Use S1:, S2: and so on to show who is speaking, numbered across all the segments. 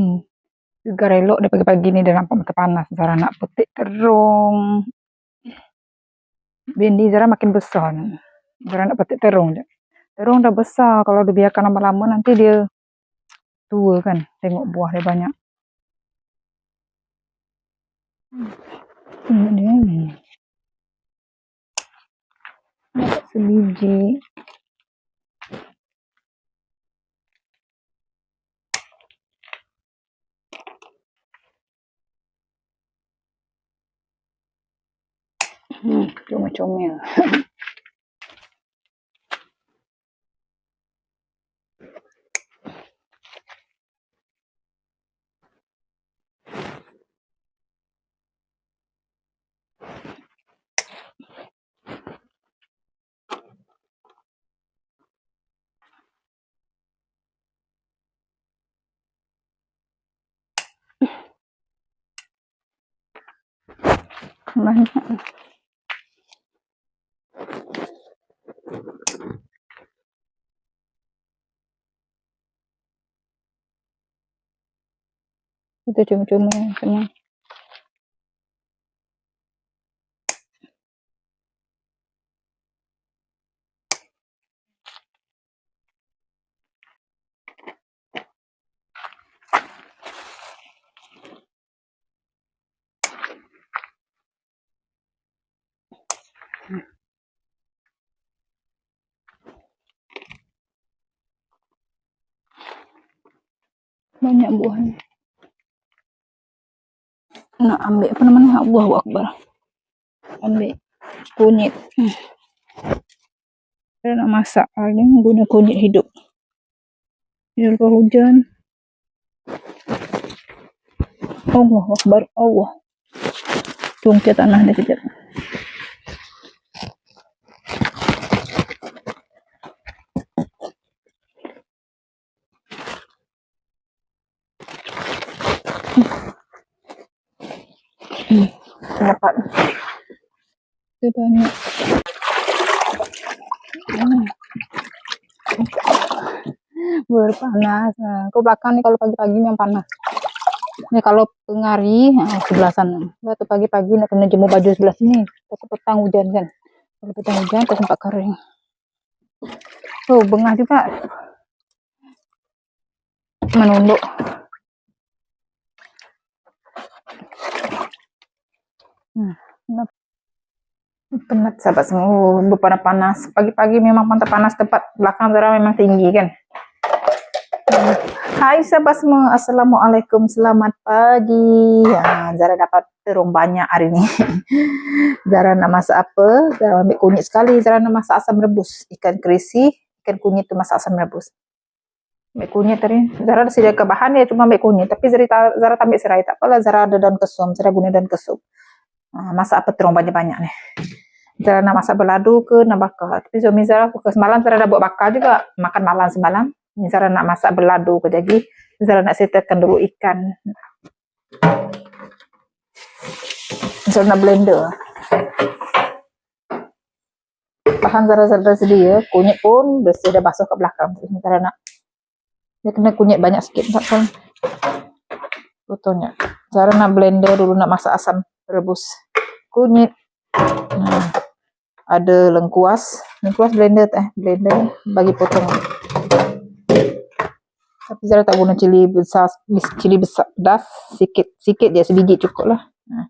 S1: Hmm. Juga elok deh pagi-pagi ni dah nampak makin panas. Zara nak petik terung. Bendi Zara makin besar. Zara nak petik terung je. Terung dah besar. Kalau dibiarkan lama-lama nanti dia tua kan. Tengok buah dia banyak. Tengok dia ni. Dapat sebiji. Hmm, comel-comel. Banyak. Itu cuma-cuma yang senang. Banyak buahnya. Nak ambil apa namanya? Allahu Akbar. Ambil kunyit. Hmm. Saya nak masak. Guna kunyit hidup. Ini lepas hujan. Allah Akbar. Allah. Tungkir tanah dia kejap. Hmm. Dapat. Itu banyak. Berpanas. Nah, ke belakang nih kalau pagi-pagi memang panas. Ini kalau pengari nah, sebelah sana. Waktu pagi-pagi nak kena jemur baju sebelah sini. Takut petang hujan kan. Kalau petang hujan tak sempat kering. Tuh, bengah juga menunduk. Hmm, penat sahabat semua. Oh, berpanas panas. Pagi-pagi memang pantai panas tempat belakang Zara memang tinggi kan. Hai sahabat semua. Assalamualaikum. Selamat pagi. Ya, Zara dapat terung banyak hari ini Zara nak masak apa? Zara ambil kunyit sekali. Zara nak masak asam rebus. Ikan kerisi ikan kunyit tu masak asam rebus. Ambil kunyit tadi. Zara dah sediakan bahan ya cuma ambil kunyit. Tapi Zara, Zara ambil serai. Tak apalah Zara ada daun kesum. Zara guna daun kesum Ha, masak apa terong banyak-banyak ni. Zara nak masak berladu ke nak bakar. Tapi suami Zara ke semalam Zara dah buat bakar juga. Makan malam semalam. Ni Zara nak masak berladu ke jadi. Zara nak settlekan dulu ikan. Zara nak blender. Bahan Zara Zara sedia. Kunyit pun bersih dah basuh ke belakang. Zara nak. Dia kena kunyit banyak sikit. Tak kan? Betulnya. Zara nak blender dulu nak masak asam rebus. Kunyit nah, ada lengkuas. Lengkuas blender eh blender bagi potong. Tapi saya tak guna cili besar cili besar pedas. Sikit sikit je sebiji cukup lah. Nah,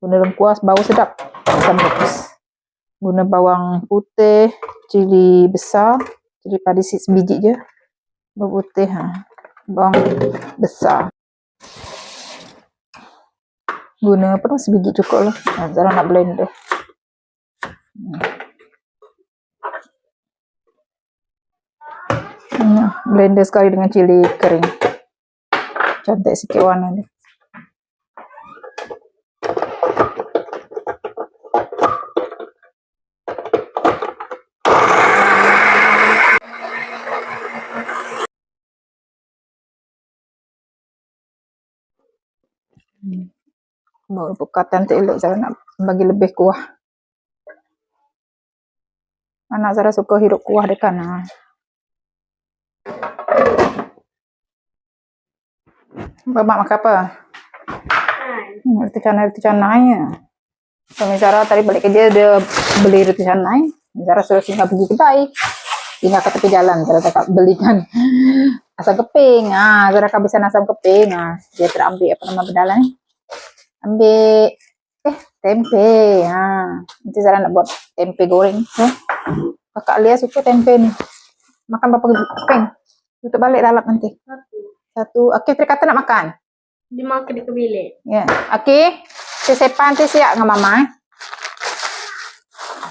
S1: guna lengkuas bau sedap. Asam rebus. Guna bawang putih cili besar. Cili padi sebiji je. Bawang putih ha. bawang besar guna apa tu? Sebiji cukup lah. Nah, Zara nak blend dia. Hmm. Hmm, blender sekali dengan cili kering. Cantik sikit warna dia buka cantik elok Zara nak bagi lebih kuah anak Zara suka hidup kuah dekat nah. Bapak makan apa? Roti canai ya. Suami Zara tadi balik kerja dia beli roti canai. Zara suruh singgah pergi kedai. Singgah ke tepi jalan, Zara tak belikan asam keping. Ah, Zara kehabisan asam keping. Ah, dia terambil apa nama bedalan ni? Ambil eh tempe. Ah, nanti Zara nak buat tempe goreng. Eh, kakak Lia suka tempe ni. Makan berapa keping? Tutup balik lalap nanti.
S2: Satu.
S1: Satu. Okey, Tri kata nak makan.
S2: Lima ke ke bilik.
S1: Ya. Okey. Si Sepa nanti siap dengan mama. eh.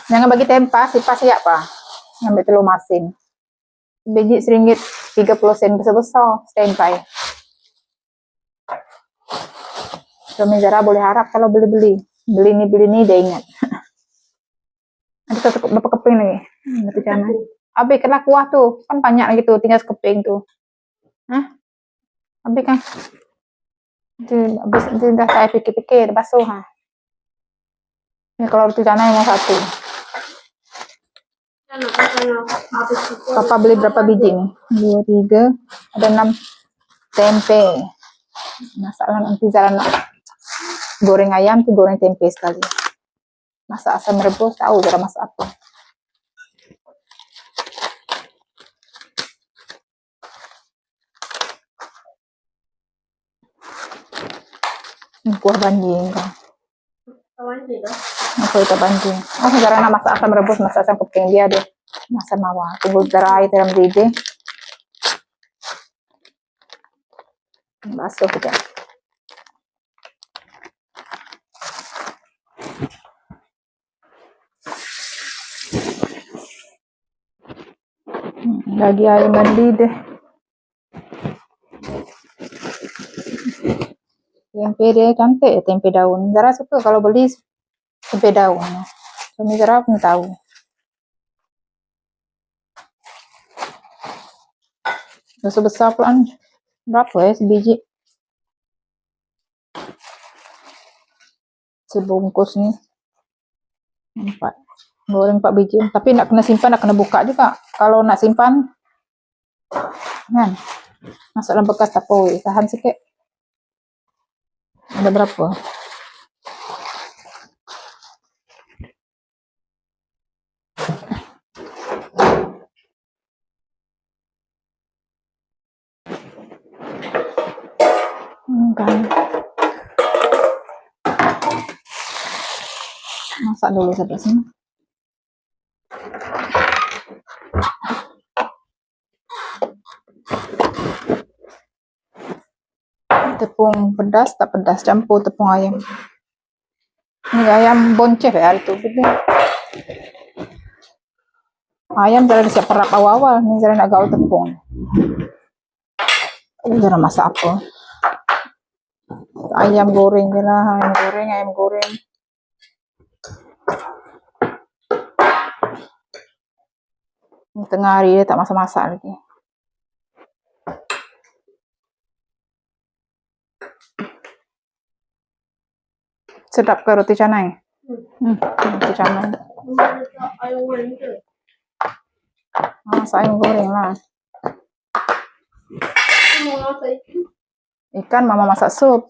S1: Jangan bagi tempa, Sepa siap pa. Ambil telur masin. Biji seringgit 30 sen besar-besar. Standby. Suami Zara boleh harap kalau beli-beli. Beli ni, beli ni, dia ingat. Ada satu berapa keping lagi? Berapa jangan. Habis kena kuah tu. Kan banyak lagi tu. Tinggal sekeping tu. Hah? Habis kan? Nanti habis nanti dah saya fikir-fikir dah basuh ha. Ni kalau roti canai mau satu.
S2: Itu.
S1: Papa beli berapa biji ni? Dua, tiga, ada enam tempe. Masalah nanti nak goreng ayam tu goreng tempe sekali. Masak asam rebus tahu Zara masak apa. Ni kuah banjing kan. Aku itu banjing. Oh, Zara nak masak asam rebus, masak asam keping dia dia. Masak mawar. Tunggu air dalam didi. Basuh kita. Air mandi deh. Tempe dia ya, tempe daun. Zara suka kalau beli tempe daun. Suami Zara pun tahu. Besar besar pula ni. Berapa ya sebiji? Sebungkus ni. Empat. Goreng empat biji. Tapi nak kena simpan, nak kena buka juga. Kalau nak simpan, kan? Masuk dalam bekas tapoi. Tahan sikit. Ada berapa? Hmm, kan. Masak dulu sampai sini. Tepung pedas tak pedas campur tepung ayam. Ini ayam bonceng ya itu betul. Ayam saya siap perap awal-awal. Ini saya nak gaul tepung. Ini cara masak apa? Ayam goreng je lah. Ayam goreng, ayam goreng. Tengah hari dia tak masak-masak lagi. Sedap ke roti canai? Hmm, roti canai. Masak ayam goreng lah. Ikan mama masak sup.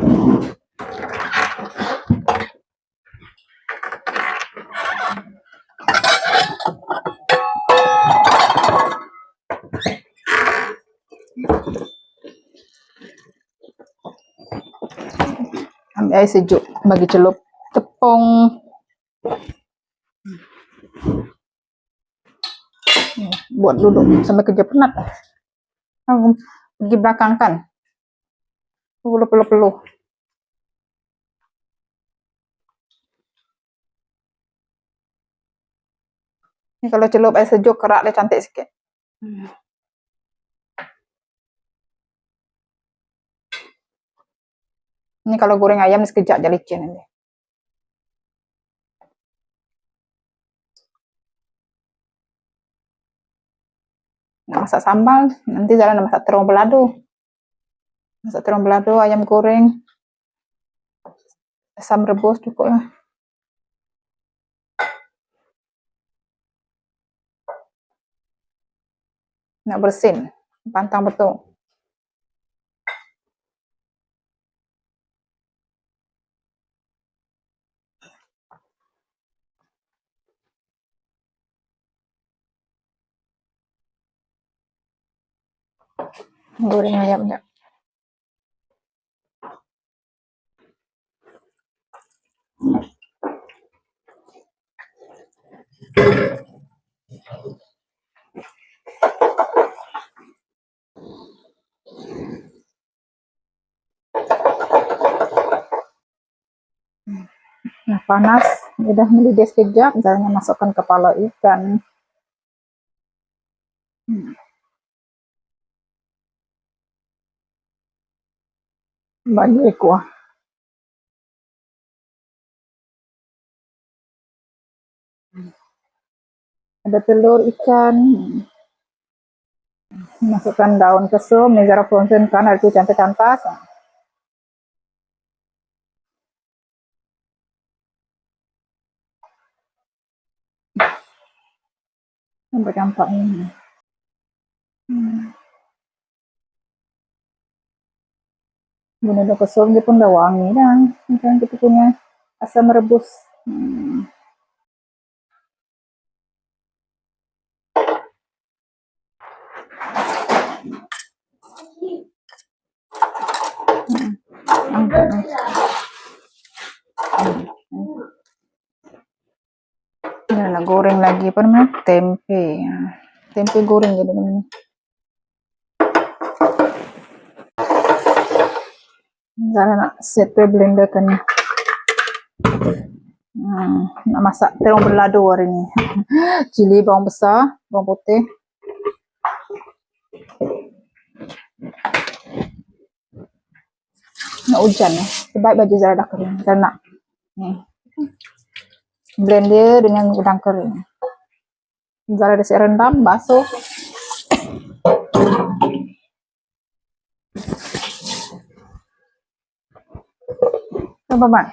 S1: Ambil air sejuk bagi celup tepung. Buat dulu sampai kerja penat. Aku pergi belakang kan. Peluh-peluh-peluh. Ini kalau celup air sejuk kerak dia cantik sikit. Hmm. Ini kalau goreng ayam sekejap jadi licin nanti. Nak masak sambal, nanti jalan nak masak terong belado. Masak terong belado, ayam goreng, asam rebus cukup lah. Nak bersin, pantang betul. Goreng ayam dah. Nah, panas. Udah mendidih sekejap. Caranya masukkan kepala ikan. Hmm. Bagi kuah. Ada telur ikan. Masukkan daun kesum, negara frozen kan, itu cantik-cantik. Sampai campak ini. Hmm. Bunda kesum dia pun udah wangi dah. Macam kita punya asam rebus. Hmm. Hmm. Ya, nak goreng lagi apa namanya? Tempe. Ya. Tempe goreng jadi ini. Sekarang nak set ke blender kan. Hmm, nak masak terong belado hari ni. Cili bawang besar, bawang putih. Nak hujan eh. Sebab baju Zara dah kering. Zara nak ni. Blend dia dengan udang kering. Zara dah siap rendam, basuh. Coba.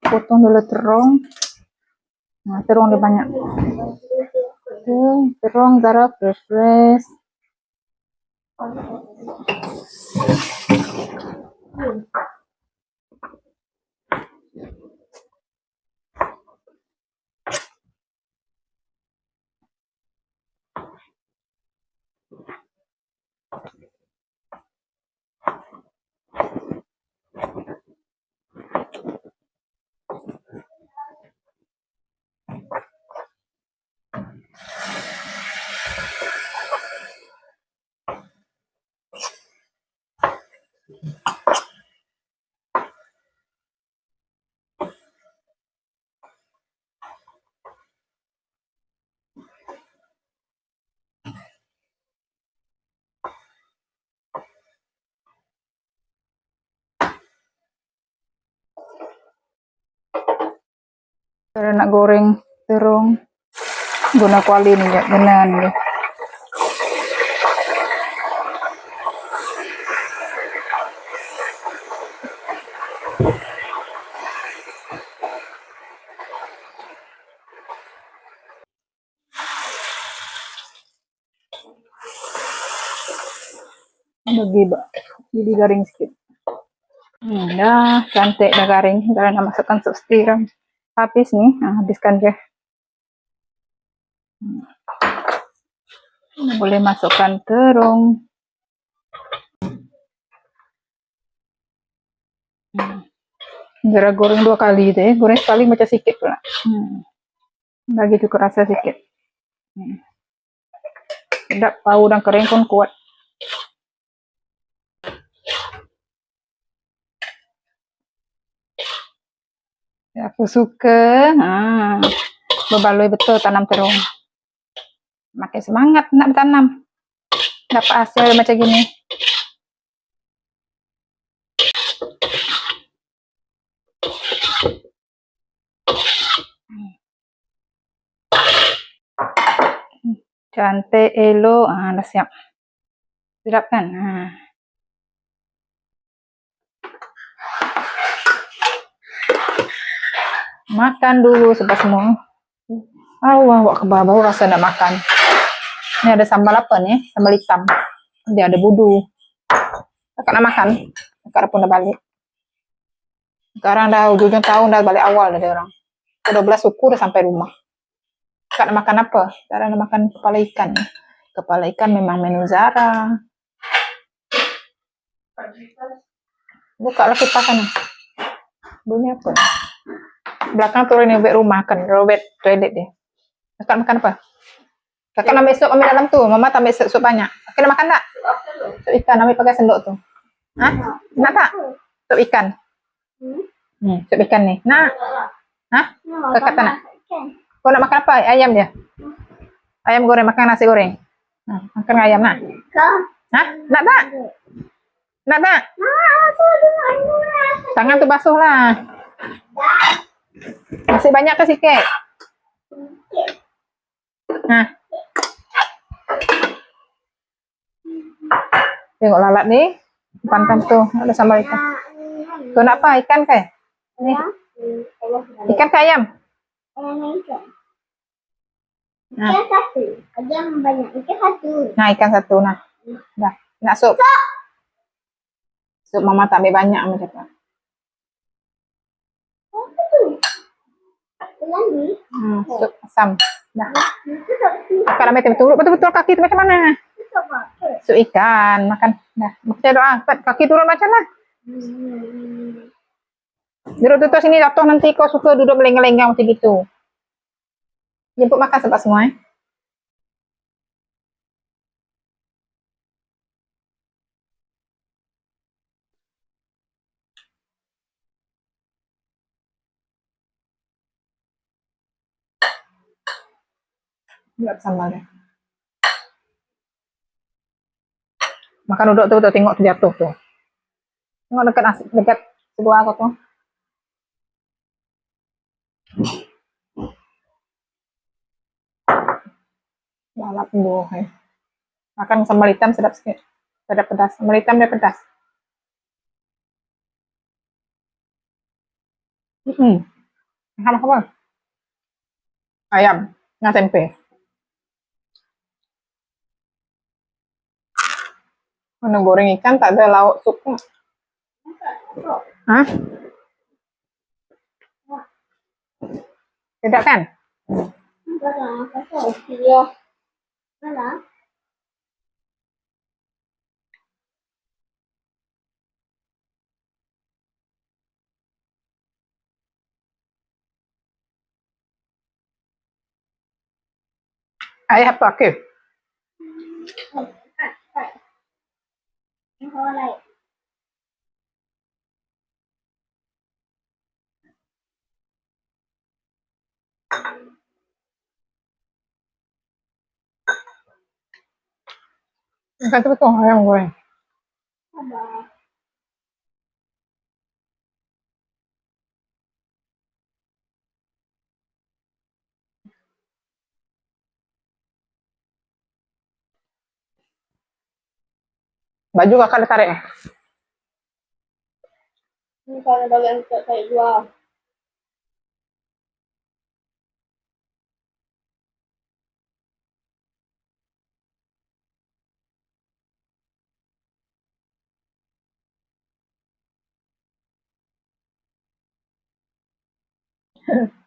S1: Potong dulu terong. Nah, terong dia banyak. Oke, terong Zara fresh fresh. Zara nak goreng terong. Guna kuali ni, ya. Guna ni. Bagi ba- jadi garing sikit. Dah cantik dah garing. Nak masukkan sup. Habis nih, nah, habiskan. Hmm. Nah, Boleh masukkan terong. Hmm. Zara goreng dua kali deh. Goreng sekali macam sikit pula. Hmm. Cukup rasa sikit. Hmm. Sedap, bau dan kering pun kuat. Ya, aku suka. Ah, berbaloi betul tanam terong. Makin semangat nak bertanam. Dapat hasil macam gini. Cantik, elok. Ah, dah siap. Sedap kan? Ah. Makan dulu sebab semua. Allah, wak kebal baru rasa nak makan. Ini ada sambal apa nih? Sambal hitam. Dia ada budu. Kakak nak makan. Kakak pun dah balik. Sekarang dah ujung tahun dah balik awal dah dia orang. Udah belas dah sampai rumah. Kakak nak makan apa? Zara nak makan kepala ikan. Kepala ikan memang menu Zara. Buka lah kipas sana. Bunyi apa? Belakang turun robek rumah kan, robek toilet dia. Kakak makan apa? Kakak nak ambil sup ambil dalam tu. Mama tak ambil sup, sup banyak. Nak makan tak? Sup ikan ambil pakai sendok tu. Hah? Nak tak? Sup ikan.
S2: Hmm?
S1: Sup ikan ni. Nak? Hah? Kakak tak nak? Kau nak makan apa? Ayam dia? Ayam goreng, makan nasi goreng. Makan ayam nak? Hah? Nak tak? Nak tak? Tangan tu basuh lah. Masih banyak ke sikit? Nah. Tengok lalat ni. Pantan tu. Ada sambal ikan. Kau nak apa? Ikan ke? Ni. Ikan ke ayam? Nah.
S2: Ikan satu. Yang banyak. Ikan satu.
S1: Nah, ikan satu. Nah. Dah. Nak sup? Sup mama tak ambil banyak macam tu. Hmm, sup asam. Dah. Kakak ambil betul betul-betul kaki tu macam mana? Sup ikan. Makan. Dah. Baca doa. Cepat. Kaki turun macam mana?
S2: Hmm.
S1: Duduk tutup sini jatuh nanti kau suka duduk melenggang-lenggang macam gitu. Jemput makan sebab semua eh. Lihat sambal dia. Makan duduk tu, tu tengok tu jatuh tu. Tengok dekat nasi, dekat sebuah aku tuh. Buah eh. Makan sambal hitam sedap. Sedap pedas. Sambal hitam dia pedas. Hmm. Apa? Ayam. Dengan tempe. Mana goreng ikan tak ada lauk supnya. Hah? Tidak kan? Ayah apa? Okay.
S2: Apa lagi?
S1: Makan tu betul ayam goreng.
S2: Apa?
S1: Baju kakak ada tarik eh?
S2: Ini kalau bagian untuk saya jual.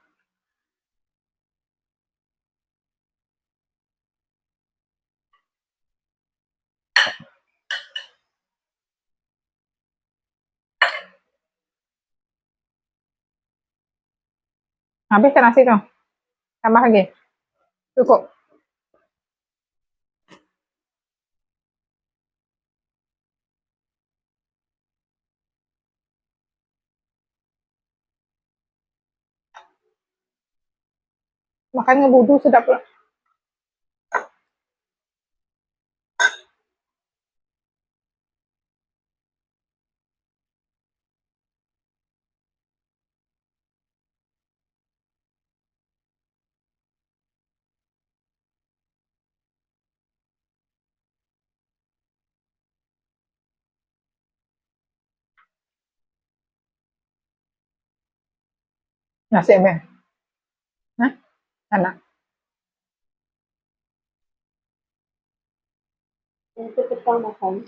S1: Habis kan nasi tu? Tambah lagi? Cukup? Makannya budu sedap pula. Nasi Ben. Hah? Enak.
S2: Yang itu pertama kan.